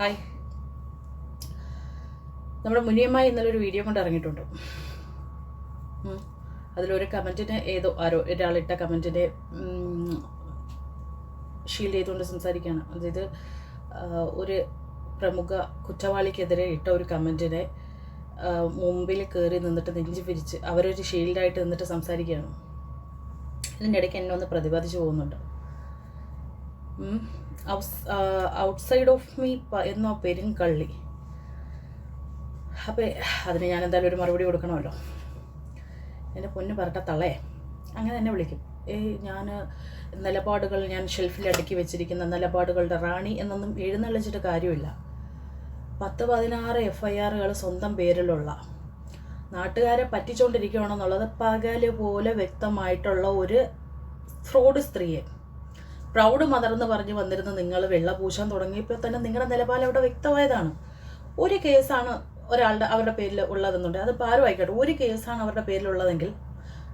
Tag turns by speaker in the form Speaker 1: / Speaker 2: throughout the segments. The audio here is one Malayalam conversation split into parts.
Speaker 1: ഹായ് നമ്മുടെ മുനിയമ്മ ഇന്നലെ ഒരു വീഡിയോ കൊണ്ട് ഇറങ്ങിയിട്ടുണ്ട്. അതിലൊരു കമന്റിന് ഏതോ ആരോ ഒരാളിട്ട കമന്റിന്റെ ഷീൽഡ് ചെയ്തുകൊണ്ട് സംസാരിക്കുകയാണ്. അതായത് ഒരു പ്രമുഖ കുറ്റവാളിക്കെതിരെ ഇട്ട ഒരു കമന്റിനെ മുമ്പിൽ കയറി നിന്നിട്ട് നെഞ്ചി പിരിച്ച് അവരൊരു ഷീൽഡായിട്ട് നിന്നിട്ട് സംസാരിക്കുകയാണ്. ഇതിന്റെ ഇടയ്ക്ക് എന്നെ ഒന്ന് പ്രതിപാദിച്ചു പോകുന്നുണ്ട്. ഔട്ട്സൈഡ് ഓഫ് മീ എന്നോ പെരുങ്കള്ളി. അപ്പോൾ അതിന് ഞാൻ എന്തായാലും ഒരു മറുപടി കൊടുക്കണമല്ലോ. എന്റെ പൊന്ന് പറട്ട തള്ളേ. അങ്ങനെ തന്നെ വിളിക്കും. ഏയ് ഞാൻ നിലപാടുകൾ ഞാൻ ഷെൽഫിൽ അടുക്കി വെച്ചിരിക്കുന്ന നിലപാടുകളുടെ റാണി എന്നൊന്നും എഴുന്നള്ളിച്ചിട്ട് കാര്യമില്ല. പത്ത് പതിനാറ് എഫ് ഐ ആറുകൾ സ്വന്തം പേരിലുള്ള നാട്ടുകാരെ പറ്റിച്ചുകൊണ്ടിരിക്കുകയാണെന്നുള്ളത് പകൽ പോലെ വ്യക്തമായിട്ടുള്ള ഒരു ഫ്രോഡ് സ്ത്രീയെ പ്രൗഡ് മദർ എന്ന് പറഞ്ഞ് വന്നിരുന്ന നിങ്ങൾ വെള്ളപൂശാൻ തുടങ്ങിയപ്പോൾ തന്നെ നിങ്ങളുടെ നിലപാട് അവിടെ വ്യക്തമായതാണ്. ഒരു കേസാണ് ഒരാളുടെ അവരുടെ പേരിൽ ഉള്ളതെന്നുണ്ട്. അത് ആരും ആയിക്കോട്ടെ. ഒരു കേസാണ് അവരുടെ പേരിലുള്ളതെങ്കിൽ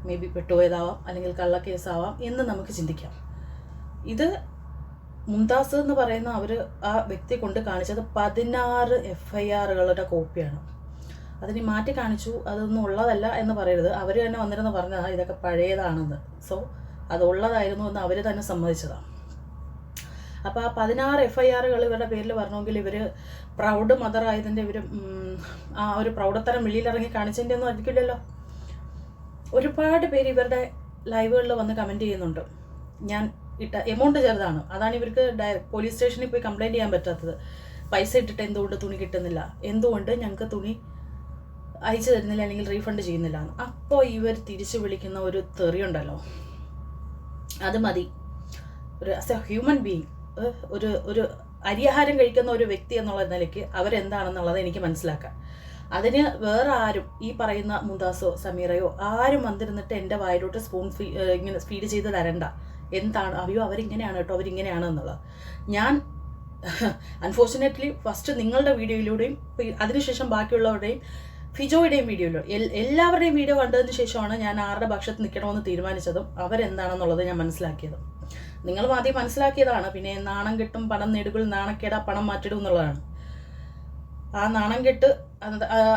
Speaker 1: മേ ബി പെട്ടുപോയതാവാം അല്ലെങ്കിൽ കള്ള കേസാവാം എന്ന് നമുക്ക് ചിന്തിക്കാം. ഇത് മുംതാസ് എന്ന് പറയുന്ന അവർ ആ വ്യക്തി കൊണ്ട് കാണിച്ചത് പതിനാറ് എഫ് ഐ ആറുകളുടെ കോപ്പിയാണ്. അതിന് മാറ്റി കാണിച്ചു അതൊന്നും ഉള്ളതല്ല എന്ന് പറയരുത്. അവർ തന്നെ വന്നിരുന്ന് പറഞ്ഞതാണ് ഇതൊക്കെ പഴയതാണെന്ന്. സോ അത് ഉള്ളതായിരുന്നു എന്ന് അവർ തന്നെ സമ്മതിച്ചതാണ് അപ്പോൾ ആ പതിനാറ് എഫ് ഐ ആറുകൾ ഇവരുടെ പേരിൽ വരണമെങ്കിൽ ഇവർ പ്രൗഡ് മദർ ആയതിന്റെ ഇവർ ആ ഒരു പ്രൗഢത്തരം വെളിയിലിറങ്ങി കാണിച്ചതിന്റെ ഒന്നും ആയിരിക്കില്ലല്ലോ. ഒരുപാട് പേര് ഇവരുടെ ലൈവുകളിൽ വന്ന് കമന്റ് ചെയ്യുന്നുണ്ട്. ഞാൻ ഇട്ട എമൗണ്ട് ചെറുതാണ്. അതാണ് ഇവർക്ക് ഡയ- പോലീസ് സ്റ്റേഷനിൽ പോയി കംപ്ലൈന്റ് ചെയ്യാൻ പറ്റാത്തത്. പൈസ ഇട്ടിട്ട് എന്തുകൊണ്ട് തുണി കിട്ടുന്നില്ല? എന്തുകൊണ്ട് ഞങ്ങൾക്ക് തുണി അയച്ചു തരുന്നില്ല അല്ലെങ്കിൽ റീഫണ്ട് ചെയ്യുന്നില്ല അപ്പോൾ ഇവർ തിരിച്ചു വിളിക്കുന്ന ഒരു തെറി ഉണ്ടല്ലോ അത് മതി. ഒരു ആസ് എ ഹ്യൂമൻ ബീങ് ഒരു ഒരു അരിയാഹാരം കഴിക്കുന്ന ഒരു വ്യക്തി എന്നുള്ള നിലയ്ക്ക് അവരെന്താണെന്നുള്ളത് എനിക്ക് മനസ്സിലാക്കാം. അതിന് വേറെ ആരും ഈ പറയുന്ന മുന്താസോ സമീറയോ ആരും വന്നിരുന്നിട്ട് എന്റെ വായിലോട്ട് സ്പൂൺ ഫീ ഇങ്ങനെ ഫീഡ് ചെയ്ത് തരണ്ട. എന്താണ്? അയ്യോ അവരിങ്ങനെയാണ് കേട്ടോ അവരിങ്ങനെയാണ് എന്നുള്ളത്. ഞാൻ അൺഫോർച്ചുനേറ്റ്ലി ഫസ്റ്റ് നിങ്ങളുടെ വീഡിയോയിലൂടെയും അതിനുശേഷം ബാക്കിയുള്ളവരുടെയും ഫിജോയുടെയും വീഡിയോയിലോ എല്ലാവരുടെയും വീഡിയോ കണ്ടതിന് ശേഷമാണ് ഞാൻ ആരുടെ പക്ഷത്ത് നിൽക്കണമെന്ന് തീരുമാനിച്ചതും അവരെന്താണെന്നുള്ളത് ഞാൻ മനസ്സിലാക്കിയതും. നിങ്ങൾ ആദ്യം മനസ്സിലാക്കിയതാണ് പിന്നെ നാണം കിട്ടും പണം നേടുകൾ നാണക്കേടാ പണം മാറ്റിടും എന്നുള്ളതാണ്. ആ നാണം കെട്ട്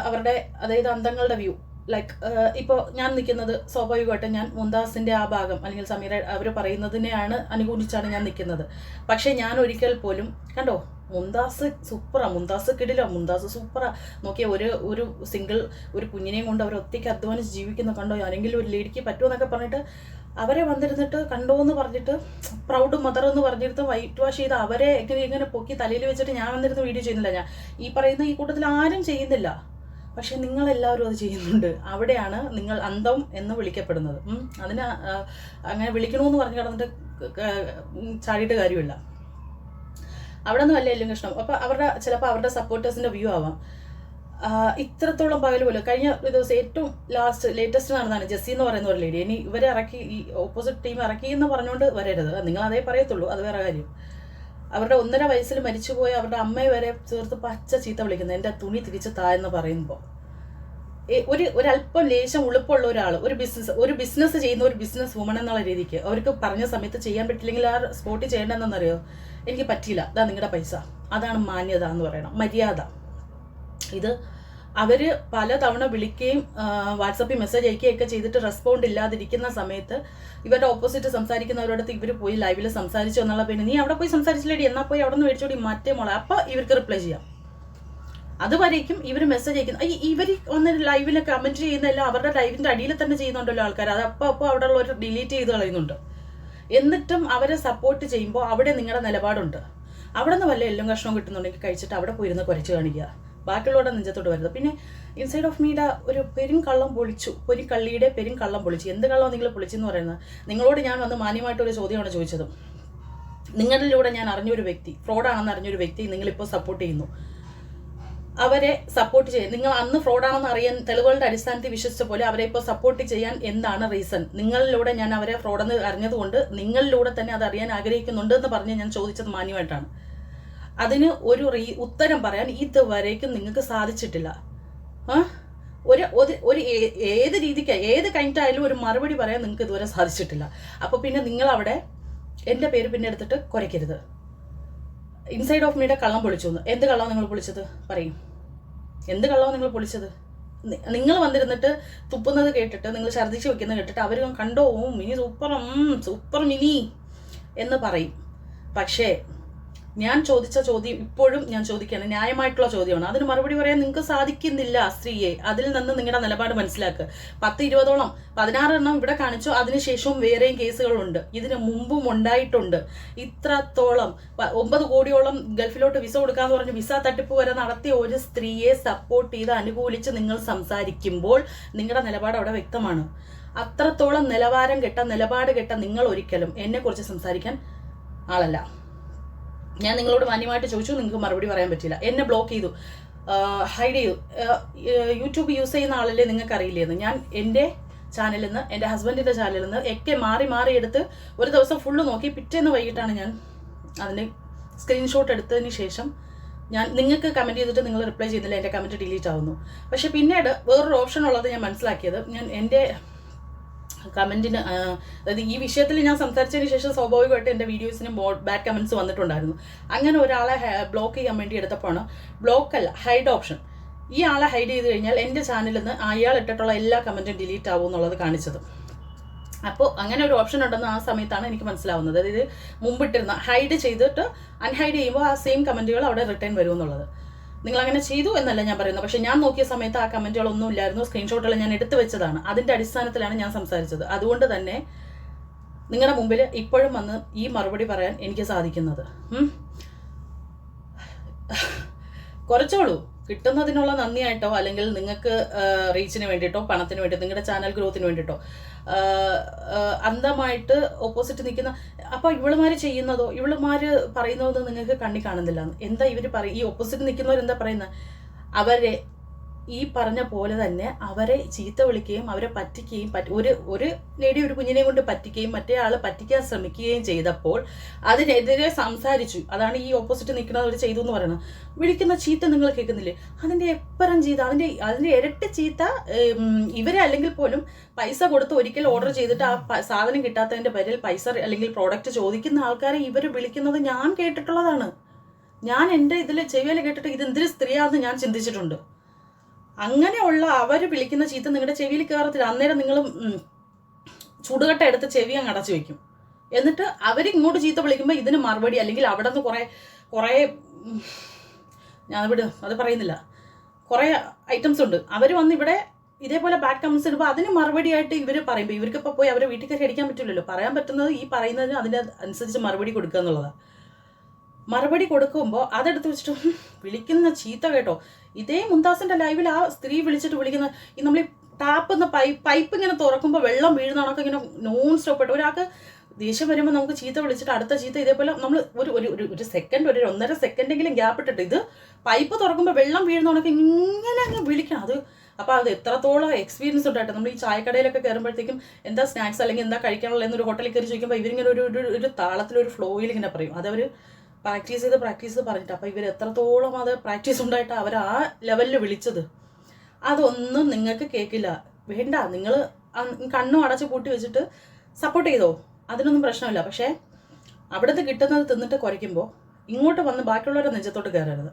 Speaker 1: അവരുടെ അതായത് അന്തങ്ങളുടെ വ്യൂ ലൈക്ക് ഇപ്പോൾ ഞാൻ നിൽക്കുന്നത് സ്വാഭാവികമായിട്ടും ഞാൻ മുന്താസിന്റെ ആ ഭാഗം അല്ലെങ്കിൽ സമീര അവർ പറയുന്നതിനെയാണ് അനുകൂലിച്ചാണ് ഞാൻ നിൽക്കുന്നത്. പക്ഷേ ഞാൻ ഒരിക്കൽ പോലും കണ്ടോ? മുന്താസ് സൂപ്പറാ മുന്താസ് കിടിലോ മുന്താസ് സൂപ്പറാ നോക്കിയ ഒരു ഒരു സിംഗിൾ ഒരു കുഞ്ഞിനെയും കൊണ്ട് അവർ ഒറ്റയ്ക്ക് അധ്വാനിച്ച് ജീവിക്കുന്നു കണ്ടോ? ആരെങ്കിലും ഒരു ലേഡിക്ക് പറ്റുമോ എന്നൊക്കെ പറഞ്ഞിട്ട് അവരെ വന്നിരുന്നിട്ട് കണ്ടോ എന്ന് പറഞ്ഞിട്ട് പ്രൗഡ് മദർ എന്ന് പറഞ്ഞിട്ട് വൈറ്റ് വാഷ് ചെയ്ത് അവരെ എങ്ങനെ ഇങ്ങനെ പൊക്കി തലയിൽ വെച്ചിട്ട് ഞാൻ വന്നിരുന്ന് വീഡിയോ ചെയ്യുന്നില്ല ഞാൻ. ഈ പറയുന്ന ഈ കൂട്ടത്തിൽ ആരും ചെയ്യുന്നില്ല. പക്ഷെ നിങ്ങളെല്ലാവരും അത് ചെയ്യുന്നുണ്ട്. അവിടെയാണ് നിങ്ങൾ അന്തം എന്ന് വിളിക്കപ്പെടുന്നത്. അതിന് അങ്ങനെ വിളിക്കണമെന്ന് പറഞ്ഞു കിടന്നിട്ട് ചാടിയിട്ട് കാര്യമില്ല. അവിടെ നിന്ന് അല്ല എല്ലാം കഷ്ണം? അപ്പോൾ അവരുടെ ചിലപ്പോൾ അവരുടെ സപ്പോർട്ടേഴ്സിന്റെ വ്യൂ ആവാം. ഇത്രത്തോളം പകൽ പോലും കഴിഞ്ഞ ദിവസം ഏറ്റവും ലാസ്റ്റ് ലേറ്റസ്റ്റ് നടന്നതാണ് ജെസ്സി എന്ന് പറയുന്ന ഒരു ലേഡി ഇനി ഇവരെ ഇറക്കി ഈ ഓപ്പോസിറ്റ് ടീം ഇറക്കി എന്ന് പറഞ്ഞുകൊണ്ട് വരരുത്. നിങ്ങൾ അതേ പറയത്തുള്ളൂ. അത് വേറെ കാര്യം. അവരുടെ ഒന്നര വയസ്സിൽ മരിച്ചുപോയ അവരുടെ അമ്മയെ വരെ ചേർത്ത് പച്ച ചീത്ത വിളിക്കുന്നത് എന്റെ തുണി തിരിച്ച് താ എന്ന് പറയുമ്പോൾ. ഒരു ഒരല്പം ലേശം ഉളുപ്പുള്ള ഒരാൾ ഒരു ബിസിനസ് ഒരു ബിസിനസ് ചെയ്യുന്ന ഒരു ബിസിനസ് വുമൺ എന്നുള്ള രീതിക്ക് അവർക്ക് പറഞ്ഞ സമയത്ത് ചെയ്യാൻ പറ്റില്ലെങ്കിൽ ആ സ്പോട്ടിൽ ചെയ്യേണ്ടതെന്നറിയോ എനിക്ക് പറ്റിയില്ല. അതാ നിങ്ങളുടെ പൈസ. അതാണ് മാന്യത എന്ന് പറയണം. മര്യാദ. ഇത് അവർ പലതവണ വിളിക്കുകയും വാട്സപ്പിൽ മെസ്സേജ് അയക്കുകയൊക്കെ ചെയ്തിട്ട് റെസ്പോണ്ട് ഇല്ലാതിരിക്കുന്ന സമയത്ത് ഇവരുടെ ഓപ്പോസിറ്റ് സംസാരിക്കുന്നവരോടത്ത് ഇവർ പോയി ലൈവിൽ സംസാരിച്ചു എന്നുള്ള പിന്നെ നീ അവിടെ പോയി സംസാരിച്ചില്ലേടി എന്നാൽ പോയി അവിടെ നിന്ന് മേടിച്ചോടി മറ്റേ മോളെ. അപ്പോൾ ഇവർക്ക് റിപ്ലൈ ചെയ്യാം. അതുവരേക്കും ഇവർ മെസ്സേജ് അയക്കുന്നു. ഈ ഇവർ വന്ന് ലൈവിൽ കമന്റ് ചെയ്യുന്നതെല്ലാം അവരുടെ ലൈവിന്റെ അടിയിൽ തന്നെ ചെയ്യുന്നുണ്ടല്ലോ ആൾക്കാർ അത് അപ്പോൾ അപ്പോൾ അവിടെ ഉള്ളവർ ഡിലീറ്റ് ചെയ്ത് കളയുന്നുണ്ട്. എന്നിട്ടും അവരെ സപ്പോർട്ട് ചെയ്യുമ്പോൾ അവിടെ നിങ്ങളുടെ നിലപാടുണ്ട്. അവിടെ നിന്ന് വല്ല എല്ലാം കഷ്ണവും കിട്ടുന്നുണ്ടെങ്കിൽ കഴിച്ചിട്ട് അവിടെ പോയിരുന്ന് കുറച്ച് കാണിക്കുക. ബാക്കിയുള്ളവരുടെ നെഞ്ചത്തോട്ട് വരുന്നത്. പിന്നെ ഇൻസൈഡ് ഓഫ് മീയുടെ ഒരു പെരും കള്ളം പൊളിച്ചു. ഒരു കള്ളിയുടെ പെരും കള്ളം പൊളിച്ചു. എന്ത് കള്ളം നിങ്ങൾ പൊളിച്ചെന്ന് പറയുന്നത്? നിങ്ങളോട് ഞാൻ വന്ന് മാന്യമായിട്ടൊരു ചോദ്യമാണ് ചോദിച്ചത്. നിങ്ങളിലൂടെ ഞാൻ അറിഞ്ഞൊരു വ്യക്തി ഫ്രോഡാണെന്ന് അറിഞ്ഞൊരു വ്യക്തി നിങ്ങളിപ്പോൾ സപ്പോർട്ട് ചെയ്യുന്നു. അവരെ സപ്പോർട്ട് ചെയ്യാൻ നിങ്ങൾ അന്ന് ഫ്രോഡാണെന്ന് അറിയാൻ തെളിവുകളുടെ അടിസ്ഥാനത്തിൽ വിശ്വസിച്ച പോലെ അവരെ ഇപ്പോൾ സപ്പോർട്ട് ചെയ്യാൻ എന്താണ് റീസൺ നിങ്ങളിലൂടെ ഞാൻ അവരെ ഫ്രോഡെന്ന് അറിഞ്ഞതുകൊണ്ട് നിങ്ങളിലൂടെ തന്നെ അത് അറിയാൻ ആഗ്രഹിക്കുന്നുണ്ട് എന്ന് പറഞ്ഞ് ഞാൻ ചോദിച്ചത് മാന്യമായിട്ടാണ്. അതിന് ഒരു റീ ഉത്തരം പറയാൻ ഇതുവരേക്കും നിങ്ങൾക്ക് സാധിച്ചിട്ടില്ല. ഒരു ഒരു- ഏത് രീതിക്ക് ഏത് കഴിഞ്ഞിട്ടായാലും ഒരു മറുപടി പറയാൻ നിങ്ങൾക്ക് ഇതുവരെ സാധിച്ചിട്ടില്ല. അപ്പോൾ പിന്നെ നിങ്ങളവിടെ എന്റെ പേര് പിന്നെ എടുത്തിട്ട് കുറയ്ക്കരുത്. ഇൻസൈഡ് ഓഫ് മീയുടെ കള്ളം പൊളിച്ചു എന്ന്. എന്ത് കള്ളമാണ് നിങ്ങൾ പൊളിച്ചത്? പറയും. എന്ത് കള്ളമാണ് നിങ്ങൾ പൊളിച്ചത്? നിങ്ങൾ വന്നിരുന്നിട്ട് തുപ്പുന്നത് കേട്ടിട്ട് നിങ്ങൾ ഛർദ്ദിച്ച് വെക്കുന്നത് കേട്ടിട്ട് അവർ കണ്ടോ മിനി സൂപ്പർ സൂപ്പർ മിനി എന്ന് പറയും. പക്ഷേ ഞാൻ ചോദിച്ച ചോദ്യം ഇപ്പോഴും ഞാൻ ചോദിക്കുകയാണ്. ന്യായമായിട്ടുള്ള ചോദ്യമാണ്. അതിന് മറുപടി പറയാൻ നിങ്ങൾക്ക് സാധിക്കുന്നില്ല സ്ത്രീയെ. അതിൽ നിന്ന് നിങ്ങളുടെ നിലപാട് മനസ്സിലാക്കുക പത്ത് ഇരുപതോളം പതിനാറെണ്ണം ഇവിടെ കാണിച്ചു. അതിനുശേഷവും വേറെയും കേസുകളുണ്ട്. ഇതിന് മുമ്പും ഉണ്ടായിട്ടുണ്ട്. ഇത്രത്തോളം ഒമ്പത് കോടിയോളം ഗൾഫിലോട്ട് വിസ കൊടുക്കാന്ന് പറഞ്ഞ് വിസ തട്ടിപ്പ് വരെ നടത്തിയ ഒരു സ്ത്രീയെ സപ്പോർട്ട് ചെയ്ത് അനുകൂലിച്ച് നിങ്ങൾ സംസാരിക്കുമ്പോൾ നിങ്ങളുടെ നിലപാട് അവിടെ വ്യക്തമാണ്. അത്രത്തോളം നിലവാരം കെട്ട നിലപാട് കെട്ട നിങ്ങൾ ഒരിക്കലും എന്നെക്കുറിച്ച് സംസാരിക്കാൻ ആളല്ല. ഞാൻ നിങ്ങളോട് മാന്യമായിട്ട് ചോദിച്ചു നിങ്ങൾക്ക് മറുപടി പറയാൻ പറ്റില്ല എന്നെ ബ്ലോക്ക് ചെയ്തു. ഹൈഡ് ചെയ്തു. യൂട്യൂബ് യൂസ് ചെയ്യുന്ന ആളല്ലേ നിങ്ങൾക്ക് അറിയില്ലേന്ന്. ഞാൻ എന്റെ ചാനലിൽ നിന്ന് എന്റെ ഹസ്ബൻഡിന്റെ ചാനലിൽ നിന്ന് ഒക്കെ മാറി മാറി എടുത്ത് ഒരു ദിവസം ഫുള്ള് നോക്കി. പിറ്റേന്ന് വൈകിട്ടാണ് ഞാൻ അതിന് സ്ക്രീൻഷോട്ട് എടുത്തതിന് ശേഷം ഞാൻ നിങ്ങൾക്ക് കമന്റ് ചെയ്തിട്ട് നിങ്ങൾ റിപ്ലൈ ചെയ്യുന്നില്ല എന്റെ കമന്റ് ഡിലീറ്റ് ആവുന്നു. പക്ഷേ പിന്നീട് വേറൊരു ഓപ്ഷൻ ഉള്ളത് ഞാൻ മനസ്സിലാക്കിയത്. ഞാൻ എന്റെ കമന്റിന് അതായത് ഈ വിഷയത്തിൽ ഞാൻ സംസാരിച്ചതിന് ശേഷം സ്വാഭാവികമായിട്ട് എന്റെ വീഡിയോസിന് ബാഡ് കമൻസ് വന്നിട്ടുണ്ടായിരുന്നു. അങ്ങനെ ഒരാളെ ബ്ലോക്ക് ചെയ്യാൻ വേണ്ടി എടുത്തപ്പോഴാണ് ബ്ലോക്ക് അല്ല ഹൈഡ് ഓപ്ഷൻ ഈ ആളെ ഹൈഡ് ചെയ്ത് കഴിഞ്ഞാൽ എന്റെ ചാനലിൽ നിന്ന് അയാൾ ഇട്ടിട്ടുള്ള എല്ലാ കമന്റും ഡിലീറ്റ് ആവും എന്നുള്ളത് കാണിച്ചത്. അപ്പോൾ അങ്ങനെ ഒരു ഓപ്ഷൻ ഉണ്ടെന്ന് ആ സമയത്താണ് എനിക്ക് മനസ്സിലാവുന്നത്. അതായത് മുമ്പിട്ടിരുന്ന ഹൈഡ് ചെയ്തിട്ട് അൺഹൈഡ് ചെയ്യുമ്പോൾ ആ സെയിം കമന്റുകൾ അവിടെ റിട്ടേൺ വരും എന്നുള്ളത് നിങ്ങൾ അങ്ങനെ ചെയ്തു എന്നല്ല ഞാൻ പറയുന്നത്. പക്ഷേ ഞാൻ നോക്കിയ സമയത്ത് ആ കമന്റുകളൊന്നും ഇല്ലായിരുന്നു. സ്ക്രീൻഷോട്ടുകൾ ഞാൻ എടുത്തു വെച്ചതാണ്. അതിന്റെ അടിസ്ഥാനത്തിലാണ് ഞാൻ സംസാരിച്ചത്. അതുകൊണ്ട് തന്നെ നിങ്ങളുടെ മുമ്പിൽ ഇപ്പോഴും വന്ന് ഈ മറുപടി പറയാൻ എനിക്ക് സാധിക്കുന്നത്. കുറച്ചോളൂ കിട്ടുന്നതിനുള്ള നന്ദിയായിട്ടോ അല്ലെങ്കിൽ നിങ്ങൾക്ക് റീച്ചിന് വേണ്ടിയിട്ടോ പണത്തിന് വേണ്ടി നിങ്ങളുടെ ചാനൽ ഗ്രോത്തിന് വേണ്ടിയിട്ടോ അന്ധമായിട്ട് ഓപ്പോസിറ്റ് നിൽക്കുന്ന അപ്പോൾ ഇവളുമാർ ചെയ്യുന്നതോ ഇവളുമാർ പറയുന്നതോ നിങ്ങൾക്ക് കണ്ണി കാണുന്നില്ല. എന്താ ഇവർ പറയും ഈ ഓപ്പോസിറ്റ് നിൽക്കുന്നവർ എന്താ പറയുന്നത് അവരെ ഈ പറഞ്ഞ പോലെ തന്നെ അവരെ ചീത്ത വിളിക്കുകയും അവരെ പറ്റിക്കുകയും പറ്റ ഒരു ഒരു ലേഡി ഒരു കുഞ്ഞിനെ കൊണ്ട് പറ്റിക്കുകയും മറ്റേ ആൾ പറ്റിക്കാൻ ശ്രമിക്കുകയും ചെയ്തപ്പോൾ അതിനെതിരെ സംസാരിച്ചു. അതാണ് ഈ ഓപ്പോസിറ്റ് നിൽക്കുന്നവർ ചെയ്തു എന്ന് പറയുന്നത്. വിളിക്കുന്ന ചീത്ത നിങ്ങൾ കേൾക്കുന്നില്ലേ? അതിന്റെ എപ്പറം ചീത്ത അതിന്റെ അതിന്റെ ഇരട്ടി ചീത്ത ഇവരെ അല്ലെങ്കിൽ പോലും പൈസ കൊടുത്ത് ഒരിക്കൽ ഓർഡർ ചെയ്തിട്ട് ആ സാധനം കിട്ടാത്തതിന്റെ പേരിൽ പൈസ അല്ലെങ്കിൽ പ്രോഡക്റ്റ് ചോദിക്കുന്ന ആൾക്കാരെ ഇവർ വിളിക്കുന്നത് ഞാൻ കേട്ടിട്ടുള്ളതാണ്. ഞാൻ എന്റെ ഇതിൽ ചെവിയിൽ കേട്ടിട്ട് ഇത് എന്തൊരു സ്ത്രീയാണെന്ന് ഞാൻ ചിന്തിച്ചിട്ടുണ്ട്. അങ്ങനെയുള്ള അവർ വിളിക്കുന്ന ചീത്ത നിങ്ങളുടെ ചെവിയിൽ കയറത്തില്ല അന്നേരം നിങ്ങൾ ചുടുകട്ട എടുത്ത് ചെവി അങ്ങ് അടച്ചു വെക്കും. എന്നിട്ട് അവരിങ്ങോട്ട് ചീത്ത വിളിക്കുമ്പോൾ ഇതിന് മറുപടി അല്ലെങ്കിൽ അവിടെ നിന്ന് കുറേ കുറേ ഞാൻ വിട് അത് പറയുന്നില്ല. കുറേ ഐറ്റംസ് ഉണ്ട്. അവർ വന്ന് ഇവിടെ ഇതേപോലെ ബാഡ് കമൻസ് ഇടുമ്പോൾ അതിന് മറുപടിയായിട്ട് ഇവർ പറയുമ്പോൾ ഇവർക്ക് ഇപ്പോൾ പോയി അവരെ വീട്ടിൽ കയറി അടിക്കാൻ പറ്റില്ലല്ലോ. പറയാൻ പറ്റുന്നത് ഈ പറയുന്നതിന് അതിന്റെ അനുസരിച്ച് മറുപടി കൊടുക്കുക എന്നുള്ളതാണ് മറുപടി കൊടുക്കുമ്പോൾ അതെടുത്ത് വെച്ചിട്ട് വിളിക്കുന്ന ചീത്ത കേട്ടോ. ഇതേ മുന്താസിന്റെ ലൈവിൽ ആ സ്ത്രീ വിളിച്ചിട്ട് വിളിക്കുന്ന ഈ നമ്മൾ ടാപ്പ് എന്ന പൈപ്പ് പൈപ്പ് ഇങ്ങനെ തുറക്കുമ്പോൾ വെള്ളം വീഴുന്ന കണക്ക് ഇങ്ങനെ നോൺ സ്റ്റോപ്പ് ആയിട്ട് ഒരാൾക്ക് ദേഷ്യം വരുമ്പോൾ നമുക്ക് ചീത്ത വിളിച്ചിട്ട് അടുത്ത ചീത്ത ഇതേപോലെ നമ്മൾ ഒരു ഒരു ഒരു സെക്കൻഡ് ഒരു ഒന്നര സെക്കൻഡെങ്കിലും ഗ്യാപ്പ് ഇട്ടിട്ട് ഇത് പൈപ്പ് തുറക്കുമ്പോൾ വെള്ളം വീഴുന്ന കണക്ക് ഇങ്ങനെ അങ്ങ് വിളിക്കണം. അത് അപ്പോൾ അത് എത്രത്തോളം എക്സ്പീരിയൻസ് ഉണ്ടായിട്ട്. നമ്മൾ ഈ ചായക്കടയിലൊക്കെ കയറുമ്പോഴത്തേക്കും എന്താ സ്നാക്സ് അല്ലെങ്കിൽ എന്താ കഴിക്കാനുള്ള എന്നൊരു ഹോട്ടലിൽ കയറി ചോദിക്കുമ്പോൾ ഇവരിങ്ങനെ ഒരു ഒരു താളത്തിലൊരു ഫ്ലോയിൽ ഇങ്ങനെ പറയും. അതവർ പ്രാക്ടീസ് ചെയ്ത് പ്രാക്ടീസ് ചെയ്ത് പറഞ്ഞിട്ട് അപ്പോൾ ഇവർ എത്രത്തോളം അത് പ്രാക്ടീസ് ഉണ്ടായിട്ട് അവർ ആ ലെവലിൽ വിളിച്ചത്? അതൊന്നും നിങ്ങൾക്ക് കേൾക്കില്ല വേണ്ട. നിങ്ങൾ കണ്ണും അടച്ച് പൂട്ടി വെച്ചിട്ട് സപ്പോർട്ട് ചെയ്തോ? അതിനൊന്നും പ്രശ്നമില്ല. പക്ഷേ അവിടുന്ന് കിട്ടുന്നത് തിന്നിട്ട് കുറയ്ക്കുമ്പോൾ ഇങ്ങോട്ട് വന്ന് ബാക്കിയുള്ളവരുടെ നെഞ്ചത്തോട്ട് കയറരുത്.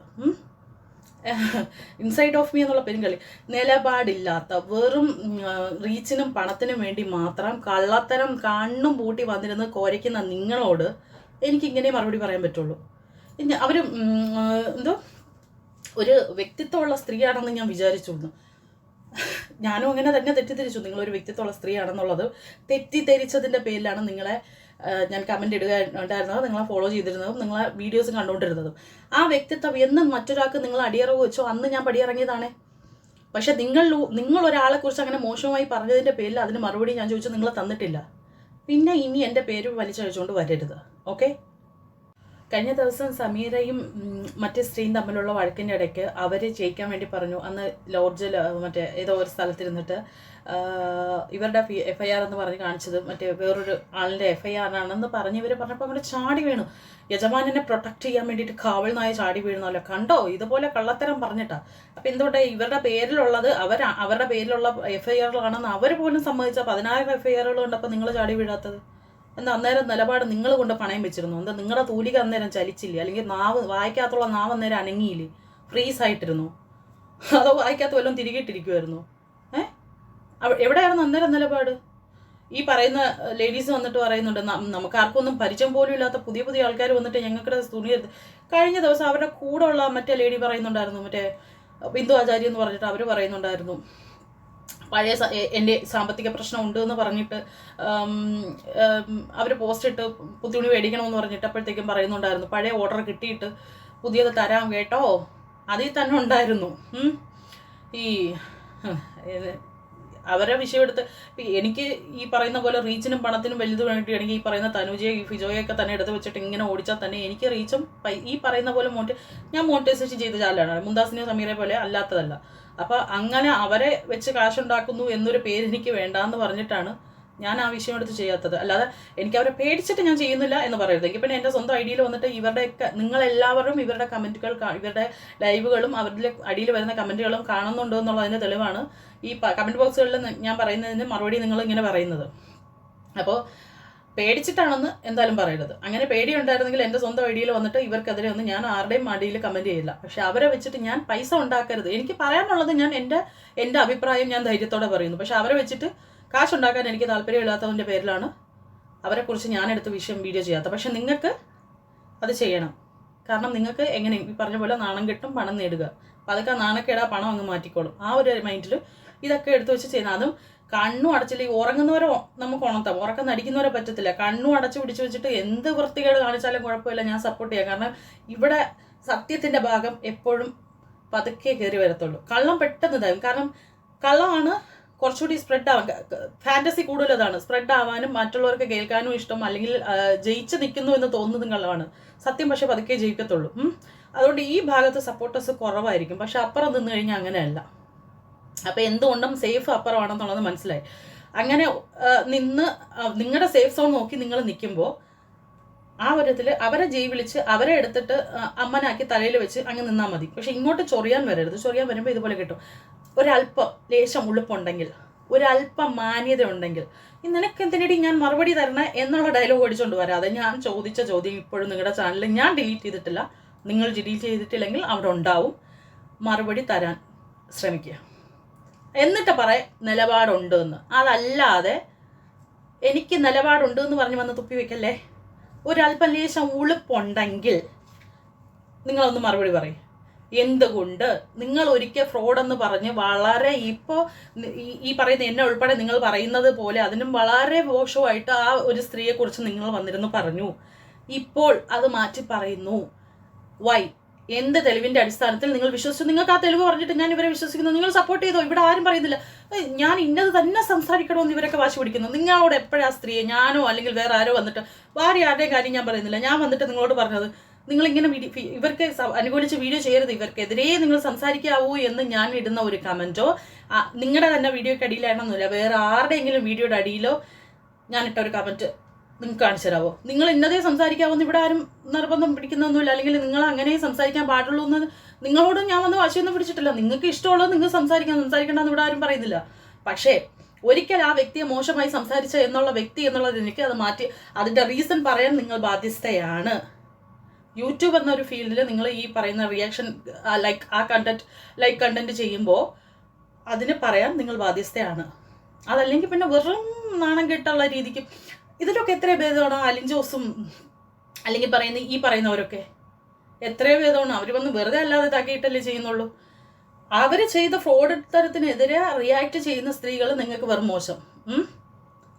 Speaker 1: ഇൻസൈഡ് ഓഫ് മീ എന്നുള്ള പെരുങ്കളി. നിലപാടില്ലാത്ത വെറും റീച്ചിനും പണത്തിനും വേണ്ടി മാത്രം കള്ളത്തരം കണ്ണും പൂട്ടി വന്നിരുന്ന് കുരയ്ക്കുന്ന നിങ്ങളോട് എനിക്ക് ഇങ്ങനെ മറുപടി പറയാൻ പറ്റുള്ളൂ. അവർ എന്തോ ഒരു വ്യക്തിത്വമുള്ള സ്ത്രീയാണെന്ന് ഞാൻ വിചാരിച്ചു എന്ന് ഞാനും അങ്ങനെ തന്നെ തെറ്റിദ്ധരിച്ചു. നിങ്ങളൊരു വ്യക്തിത്വമുള്ള സ്ത്രീയാണെന്നുള്ളത് തെറ്റിദ്ധരിച്ചതിന്റെ പേരിലാണ് നിങ്ങളെ ഞാൻ കമന്റ് ഇടുക ഉണ്ടായിരുന്നത് നിങ്ങളെ ഫോളോ ചെയ്തിരുന്നതും നിങ്ങളെ വീഡിയോസ് കണ്ടുകൊണ്ടിരുന്നതും. ആ വ്യക്തിത്വം എന്ന് മറ്റൊരാൾക്ക് നിങ്ങൾ അടിയറവ് വെച്ചോ? അന്ന് ഞാൻ പടിയിറങ്ങിയതാണേ. പക്ഷെ നിങ്ങൾ നിങ്ങൾ ഒരാളെ കുറിച്ച് അങ്ങനെ മോശമായി പറഞ്ഞതിന്റെ പേരിൽ അതിന് മറുപടി ഞാൻ ചോദിച്ചു നിങ്ങൾ തന്നിട്ടില്ല. പിന്നെ ഇനി എന്റെ പേര് വലിച്ചഴിച്ചുകൊണ്ട് വരരുത്. ഓക്കെ? കഴിഞ്ഞ ദിവസം സമീരയും മറ്റ് സ്ത്രീയും തമ്മിലുള്ള വഴക്കിന്റെ ഇടയ്ക്ക് അവരെ ജയിക്കാൻ വേണ്ടി പറഞ്ഞു. അന്ന് ലോഡ്ജിൽ മറ്റേ ഏതോ ഒരു സ്ഥലത്തിരുന്നിട്ട് ഇവരുടെ എഫ് ഐ ആർ എന്ന് പറഞ്ഞ് കാണിച്ചത് മറ്റേ വേറൊരു ആളിന്റെ എഫ് ഐ ആർ ആണെന്ന് പറഞ്ഞ് ഇവർ പറഞ്ഞപ്പോൾ അങ്ങനെ ചാടി വീണു. യജമാനെ പ്രൊട്ടക്ട് ചെയ്യാൻ വേണ്ടിയിട്ട് കാവൽ നായ ചാടി വീഴുന്നല്ലോ. കണ്ടോ? ഇതുപോലെ കള്ളത്തരം പറഞ്ഞിട്ടാ. അപ്പം എന്തുകൊണ്ട് ഇവരുടെ പേരിലുള്ളത് അവർ അവരുടെ പേരിലുള്ള എഫ് ഐ ആറുകളാണെന്ന് അവർ പോലും സമ്മതിച്ച പതിനായിരം എഫ് ഐ ആറുകൾ കണ്ടപ്പോൾ നിങ്ങൾ ചാടി വീഴാത്തത്? എന്താ അന്നേരം നിലപാട് നിങ്ങൾ കൊണ്ട് പണയം വെച്ചിരുന്നു. എന്താ നിങ്ങളുടെ തൂലിക അന്നേരം ചലിച്ചില്ലേ? അല്ലെങ്കിൽ നാവ് വായിക്കാത്തുള്ള നാവ് അന്നേരം അനങ്ങിയില്ലേ? ഫ്രീസ് ആയിട്ടിരുന്നു. അതോ വായിക്കാത്ത വല്ലതും തിരികെയിട്ടിരിക്കുമായിരുന്നു ഏ? ഏഹ് എവിടെയായിരുന്നു അന്നേരം നിലപാട്? ഈ പറയുന്ന ലേഡീസ് വന്നിട്ട് പറയുന്നുണ്ട് നമുക്ക് ആർക്കൊന്നും പരിചയം പോലും ഇല്ലാത്ത പുതിയ പുതിയ ആൾക്കാർ വന്നിട്ട് ഞങ്ങൾക്ക് തുണി കഴിഞ്ഞ ദിവസം അവരുടെ കൂടെ ഉള്ള മറ്റേ ലേഡി പറയുന്നുണ്ടായിരുന്നു മറ്റേ ബിന്ദു ആചാര്യ എന്ന് പറഞ്ഞിട്ട് അവർ പറയുന്നുണ്ടായിരുന്നു. പഴയ എന്റെ സാമ്പത്തിക പ്രശ്നം ഉണ്ട് എന്ന് പറഞ്ഞിട്ട് അവർ പോസ്റ്റ് ഇട്ട് പുതിയ തുണി മേടിക്കണമെന്ന് പറഞ്ഞിട്ട് അപ്പോഴത്തേക്കും പറയുന്നുണ്ടായിരുന്നു. പഴയ ഓർഡർ കിട്ടിയിട്ട് പുതിയത് തരാം കേട്ടോ. അതിൽ തന്നെ ഉണ്ടായിരുന്നു. ഈ അവരെ വിഷയം എടുത്ത് എനിക്ക് ഈ പറയുന്ന പോലെ റീച്ചിനും പണത്തിനും വലുത് വേണ്ടിയാണെങ്കിൽ ഈ പറയുന്ന തനുജയെ ഈ ഫിജോയൊക്കെ തന്നെ എടുത്ത് വെച്ചിട്ട് ഇങ്ങനെ ഓടിച്ചാൽ തന്നെ എനിക്ക് റീച്ചും ഈ പറയുന്ന പോലെ മോട്ടി ഞാൻ മോട്ടിവേഷൻ ചെയ്ത ചാലാണ് മുന്താസിനെ സമീറെ പോലെ അല്ലാത്തതല്ല. അപ്പോൾ അങ്ങനെ അവരെ വെച്ച് കാശുണ്ടാക്കുന്നു എന്നൊരു പേര് എനിക്ക് വേണ്ടാന്ന് പറഞ്ഞിട്ടാണ് ഞാൻ ആ വിഷയം എടുത്ത് ചെയ്യാത്തത്. അല്ലാതെ എനിക്ക് അവരെ പേടിച്ചിട്ട് ഞാൻ ചെയ്യുന്നില്ല എന്ന് പറയരുത്. എനിക്ക് പിന്നെ എന്റെ സ്വന്തം ഐഡിയയിൽ വന്നിട്ട് ഇവരുടെയൊക്കെ നിങ്ങളെല്ലാവരും ഇവരുടെ കമന്റുകൾ ഇവരുടെ ലൈവുകളും അവരുടെ അടിയിൽ വരുന്ന കമന്റുകളും കാണുന്നുണ്ടോ എന്നുള്ളതിന്റെ തെളിവാണ് ഈ കമന്റ് ബോക്സുകളിൽ ഞാൻ പറയുന്നതിന് മറുപടി നിങ്ങൾ ഇങ്ങനെ പറയുന്നത്. അപ്പോൾ പേടിച്ചിട്ടാണെന്ന് എന്തായാലും പറയരുത്. അങ്ങനെ പേടി ഉണ്ടായിരുന്നെങ്കിൽ എന്റെ സ്വന്തം ഐഡിയയിൽ വന്നിട്ട് ഇവർക്കെതിരെ ഒന്നും ഞാൻ ആരുടെയും മടിയിൽ കമന്റ് ചെയ്യില്ല. പക്ഷെ അവരെ വെച്ചിട്ട് ഞാൻ പൈസ ഉണ്ടാക്കരുത്. എനിക്ക് പറയാനുള്ളത് ഞാൻ എന്റെ എന്റെ അഭിപ്രായം ഞാൻ ധൈര്യത്തോടെ പറയുന്നു. പക്ഷെ അവരെ വെച്ചിട്ട് കാശ് ഉണ്ടാക്കാൻ എനിക്ക് താല്പര്യമില്ലാത്തതിന്റെ പേരിലാണ് അവരെ അവരെക്കുറിച്ച് ഞാനെടുത്ത് വിഷയം വീഡിയോ ചെയ്യാത്ത പക്ഷെ നിങ്ങൾക്ക് അത് ചെയ്യണം. കാരണം നിങ്ങൾക്ക് എങ്ങനെ ഈ പറഞ്ഞ പോലെ നാണം കിട്ടും പണം നേടുക. അപ്പം അതൊക്കെ നാണക്കേടാ പണം അങ്ങ് മാറ്റിക്കോളും. ആ ഒരു മൈൻഡിൽ ഇതൊക്കെ എടുത്തു വെച്ച് ചെയ്യുന്ന അതും കണ്ണും അടച്ചില്ല. ഈ ഉറങ്ങുന്നവരെ നമുക്ക് ഉണർത്താം. ഉറക്കം നടിക്കുന്നവരെ പറ്റത്തില്ല. കണ്ണും അടച്ചു പിടിച്ചു വെച്ചിട്ട് എന്ത് വൃത്തികേട് കാണിച്ചാലും കുഴപ്പമില്ല. ഞാൻ സപ്പോർട്ട് ചെയ്യാം. കാരണം ഇവിടെ സത്യത്തിന്റെ ഭാഗം എപ്പോഴും പതുക്കെ കയറി വരത്തുള്ളൂ. കള്ളം പെട്ടെന്ന് ഇതാകും. കാരണം കള്ളമാണ് കുറച്ചുകൂടി സ്പ്രെഡ് ആവാൻ ഫാന്റസി കൂടുതൽ അതാണ് സ്പ്രെഡ് ആവാനും മറ്റുള്ളവർക്ക് കേൾക്കാനും ഇഷ്ടം. അല്ലെങ്കിൽ ജയിച്ച് നിൽക്കുന്നു എന്ന് തോന്നുന്നതും കള്ളമാണ്. സത്യം പക്ഷേ പതുക്കെ ജയിക്കത്തുള്ളൂ. അതുകൊണ്ട് ഈ ഭാഗത്ത് സപ്പോർട്ടേഴ്സ് കുറവായിരിക്കും. പക്ഷെ അപ്പുറം നിന്ന് കഴിഞ്ഞാൽ അങ്ങനെയല്ല. അപ്പോൾ എന്തുകൊണ്ടും സേഫ് അപ്പുറമാണെന്നുള്ളത് മനസ്സിലായി. അങ്ങനെ നിന്ന് നിങ്ങളുടെ സേഫ് സോൺ നോക്കി നിങ്ങൾ നിൽക്കുമ്പോൾ ആ വിധത്തിൽ അവരെ ജയ് വിളിച്ച് അവരെ എടുത്തിട്ട് അമ്മനാക്കി തലയിൽ വെച്ച് അങ്ങ് നിന്നാൽ മതി. പക്ഷെ ഇങ്ങോട്ട് ചൊറിയാൻ വരരുത്. ചൊറിയാൻ വരുമ്പോൾ ഇതുപോലെ കിട്ടും. ഒരല്പം ലേശം ഉളുപ്പുണ്ടെങ്കിൽ ഒരല്പം മാന്യത ഉണ്ടെങ്കിൽ നിനക്ക് എന്തിനടി ഞാൻ മറുപടി തരണേ? എന്നുള്ള ഡയലോഗ് ഓടിച്ചുകൊണ്ട് വരാതെ ഞാൻ ചോദിച്ച ചോദ്യം ഇപ്പോഴും നിങ്ങളുടെ ചാനലിൽ ഞാൻ ഡിലീറ്റ് ചെയ്തിട്ടില്ല. നിങ്ങൾ ഡിലീറ്റ് ചെയ്തിട്ടില്ലെങ്കിൽ അവിടെ ഉണ്ടാവും. മറുപടി തരാൻ ശ്രമിക്കുക. എന്നിട്ട് പറ നിലപാടുണ്ട് എന്ന് അതല്ലാതെ എനിക്ക് നിലപാടുണ്ട് എന്ന് പറഞ്ഞ് വന്ന് തുപ്പി വെക്കല്ലേ? ഒരല്പം ലേശം ഉളുപ്പുണ്ടെങ്കിൽ നിങ്ങളൊന്ന് മറുപടി പറയും. എന്തുകൊണ്ട് നിങ്ങൾ ഒരിക്കൽ ഫ്രോഡെന്ന് പറഞ്ഞ് വളരെ ഇപ്പോൾ ഈ പറയുന്ന എന്നെ ഉൾപ്പെടെ നിങ്ങൾ പറയുന്നത് പോലെ അതിനും വളരെ മോശമായിട്ട് ആ ഒരു സ്ത്രീയെക്കുറിച്ച് നിങ്ങൾ വന്നിരുന്നു പറഞ്ഞു. ഇപ്പോൾ അത് മാറ്റി പറയുന്നു. വൈ എന്ത് തെളിവിന്റെ അടിസ്ഥാനത്തിൽ നിങ്ങൾ വിശ്വസിച്ചു? നിങ്ങൾക്ക് ആ തെളിവ് പറഞ്ഞിട്ട് ഞാൻ ഇവരെ വിശ്വസിക്കുന്നു. നിങ്ങൾ സപ്പോർട്ട് ചെയ്തോ? ഇവിടെ ആരും പറയുന്നില്ല. ഞാൻ ഇന്നത് തന്നെ സംസാരിക്കണമെന്ന് ഇവരൊക്കെ വാശി പിടിക്കുന്നു. നിങ്ങളോട് എപ്പോഴാ സ്ത്രീയെ ഞാനോ അല്ലെങ്കിൽ വേറെ ആരോ വന്നിട്ട് വേറെ ആരുടെയും കാര്യം ഞാൻ പറയുന്നില്ല. ഞാൻ വന്നിട്ട് നിങ്ങളോട് പറഞ്ഞത് നിങ്ങൾ ഇങ്ങനെ ഇവർക്ക് അനുകൂലിച്ച് വീഡിയോ ചെയ്യരുത് ഇവർക്കെതിരെ നിങ്ങൾ സംസാരിക്കാവൂ എന്ന് ഞാൻ ഇടുന്ന ഒരു കമന്റോ നിങ്ങളുടെ തന്നെ വീഡിയോയ്ക്ക് അടിയിലാണെന്നില്ല വേറെ ആരുടെയെങ്കിലും വീഡിയോയുടെ അടിയിലോ ഞാനിട്ട ഒരു കമന്റ് നിങ്ങൾക്ക് കാണിച്ചു നിങ്ങൾ ഇന്നതേ സംസാരിക്കാവുന്ന ഇവിടെ ആരും നിർബന്ധം പിടിക്കുന്നൊന്നുമില്ല. അല്ലെങ്കിൽ നിങ്ങൾ അങ്ങനെ സംസാരിക്കാൻ പാടുള്ളൂ എന്ന് നിങ്ങളോട് ഞാൻ വന്ന് വാശിയൊന്നും പിടിച്ചിട്ടില്ല. നിങ്ങൾക്ക് ഇഷ്ടമുള്ളത് നിങ്ങൾ സംസാരിക്കാം സംസാരിക്കണ്ടെന്ന് ഇവിടെ ആരും പറയുന്നില്ല. പക്ഷേ ഒരിക്കൽ ആ വ്യക്തിയെ മോശമായി സംസാരിച്ച എന്നുള്ള വ്യക്തി എന്നുള്ളത് എനിക്ക് അത് മാറ്റി അതിന്റെ റീസൺ പറയാൻ നിങ്ങൾ ബാധ്യസ്ഥയാണ്. യൂട്യൂബ് എന്നൊരു ഫീൽഡിൽ നിങ്ങൾ ഈ പറയുന്ന റിയാക്ഷൻ ലൈക്ക് ആ കണ്ടന്റ് ലൈക്ക് കണ്ടന്റ് ചെയ്യുമ്പോൾ അതിന് പറയാൻ നിങ്ങൾ ബാധ്യസ്ഥയാണ്. അതല്ലെങ്കിൽ പിന്നെ വെറും നാണം കെട്ടുള്ള രീതിക്ക് ഇതിലൊക്കെ എത്ര ഭേദമാണ്? അലിൻ ജോസും അല്ലെങ്കിൽ പറയുന്ന ഈ പറയുന്നവരൊക്കെ? എത്ര ഭേദമാണ്? അവർ വന്ന് വെറുതെ അല്ലാതെ ഇതാക്കിയിട്ടല്ലേ ചെയ്യുന്നുള്ളൂ. അവർ ചെയ്ത ഫ്രോഡ് തരത്തിനെതിരെ റിയാക്ട് ചെയ്യുന്ന സ്ത്രീകൾ നിങ്ങൾക്ക് വെറും മോശം.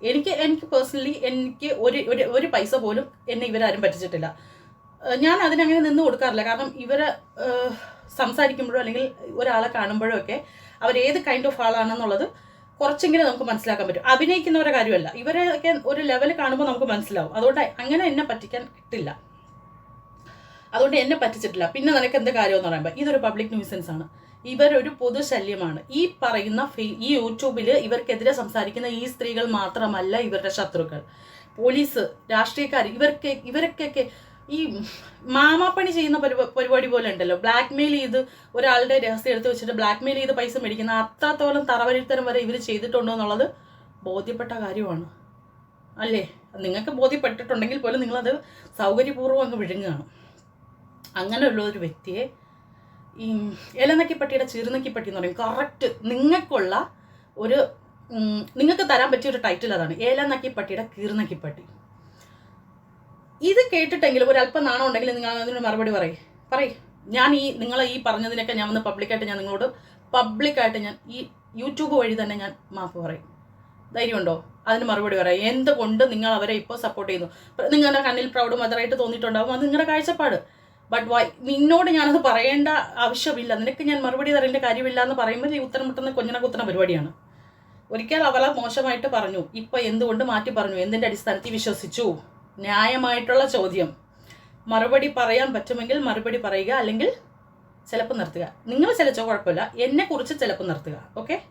Speaker 1: എനിക്ക് എനിക്ക് പേഴ്സണലി എനിക്ക് ഒരു ഒരു ഒരു പൈസ പോലും എന്നെ ഇവരാരും പറ്റിച്ചിട്ടില്ല. ഞാൻ അതിനങ്ങനെ നിന്ന് കൊടുക്കാറില്ല. കാരണം ഏഹ് സംസാരിക്കുമ്പോഴോ അല്ലെങ്കിൽ ഒരാളെ കാണുമ്പോഴോ ഒക്കെ അവർ ഏത് കൈൻഡ് ഓഫ് ആളാണെന്നുള്ളത് കുറച്ചെങ്കിലും നമുക്ക് മനസ്സിലാക്കാൻ പറ്റും. അഭിനയിക്കുന്നവരുടെ കാര്യമല്ല. ഇവരൊക്കെ ഒരു ലെവൽ കാണുമ്പോൾ നമുക്ക് മനസ്സിലാവും. അതുകൊണ്ട് അങ്ങനെ എന്നെ പറ്റിക്കാൻ കിട്ടില്ല അതുകൊണ്ട് എന്നെ പറ്റിച്ചിട്ടില്ല. പിന്നെ നിനക്ക് എന്ത് കാര്യം എന്ന് പറയുമ്പോൾ ഇതൊരു പബ്ലിക് ന്യൂസൻസ് ആണ്. ഇവരൊരു പൊതുശല്യമാണ് ഈ പറയുന്ന ഈ യൂട്യൂബിൽ ഇവർക്കെതിരെ സംസാരിക്കുന്ന ഈ സ്ത്രീകൾ മാത്രമല്ല ഇവരുടെ ശത്രുക്കൾ. പോലീസ് രാഷ്ട്രീയക്കാർ ഇവർക്ക് ഇവരൊക്കെ ഈ മാമാപ്പണി ചെയ്യുന്ന പരിപാ- പരിപാടി പോലെ ഉണ്ടല്ലോ. ബ്ലാക്ക് മെയിൽ ചെയ്ത് ഒരാളുടെ രഹസ്യം എടുത്ത് വെച്ചിട്ട് ബ്ലാക്ക് മെയിൽ ചെയ്ത് പൈസ മേടിക്കുന്ന അത്രത്തോളം തറവരിത്തരം വരെ ഇവർ ചെയ്തിട്ടുണ്ടോ എന്നുള്ളത് ബോധ്യപ്പെട്ട കാര്യമാണ്. അല്ലേ? നിങ്ങൾക്ക് ബോധ്യപ്പെട്ടിട്ടുണ്ടെങ്കിൽ പോലും നിങ്ങളത് സൗകര്യപൂർവം അങ്ങ് വിഴുങ്ങുകയാണ്. അങ്ങനെയുള്ള ഒരു വ്യക്തിയെ ഈ ഇലനക്കിപ്പട്ടിയുടെ ചീർനക്കിപ്പട്ടി എന്ന് പറയും. കറക്റ്റ് നിങ്ങൾക്കുള്ള ഒരു നിങ്ങൾക്ക് തരാൻ പറ്റിയ ഒരു ടൈറ്റിൽ അതാണ്. ഏലനക്കിപ്പട്ടിയുടെ കീർനക്കിപ്പട്ടി. ഇത് കേട്ടിട്ടെങ്കിലും ഒരു അല്പം നാണം ഉണ്ടെങ്കിൽ നിങ്ങൾ അതിനോട് മറുപടി പറയും. പറയും. ഞാൻ ഈ നിങ്ങൾ ഈ പറഞ്ഞതിനൊക്കെ ഞാൻ വന്ന് പബ്ലിക്കായിട്ട് ഞാൻ നിങ്ങളോട് പബ്ലിക്കായിട്ട് ഞാൻ ഈ യൂട്യൂബ് വഴി തന്നെ ഞാൻ മാപ്പ് പറയും. ധൈര്യമുണ്ടോ? അതിന് മറുപടി പറയാം. എന്തുകൊണ്ട് നിങ്ങൾ അവരെ ഇപ്പോൾ സപ്പോർട്ട് ചെയ്യുന്നു? നിങ്ങളുടെ കണ്ണിൽ പ്രൗഡ് മദറായിട്ട് തോന്നിയിട്ടുണ്ടാവും. അത് നിങ്ങളുടെ കാഴ്ചപ്പാട്. ബട്ട് വൈ നിന്നോട് ഞാനത് പറയേണ്ട ആവശ്യമില്ല. നിനക്ക് ഞാൻ മറുപടി തരേണ്ട കാര്യമില്ല എന്ന് പറയുമ്പോൾ ഈ ഉത്തരം മുട്ടുന്ന കൊഞ്ഞന കുത്തുന്ന പരിപാടിയാണ്. ഒരിക്കൽ അവളെ മോശമായിട്ട് പറഞ്ഞു. ഇപ്പം എന്തുകൊണ്ട് മാറ്റി പറഞ്ഞു? എന്തിന്റെ അടിസ്ഥാനത്തിൽ വിശ്വസിച്ചു? ന്യായമായിട്ടുള്ള ചോദ്യം. മറുപടി പറയാൻ പറ്റുമെങ്കിൽ മറുപടി പറയുക അല്ലെങ്കിൽ ചിലപ്പോൾ നിർത്തുക. നിങ്ങൾ ചിലച്ചോ കുഴപ്പമില്ല. എന്നെ കുറിച്ച് ചിലപ്പോൾ നിർത്തുക. ഓക്കെ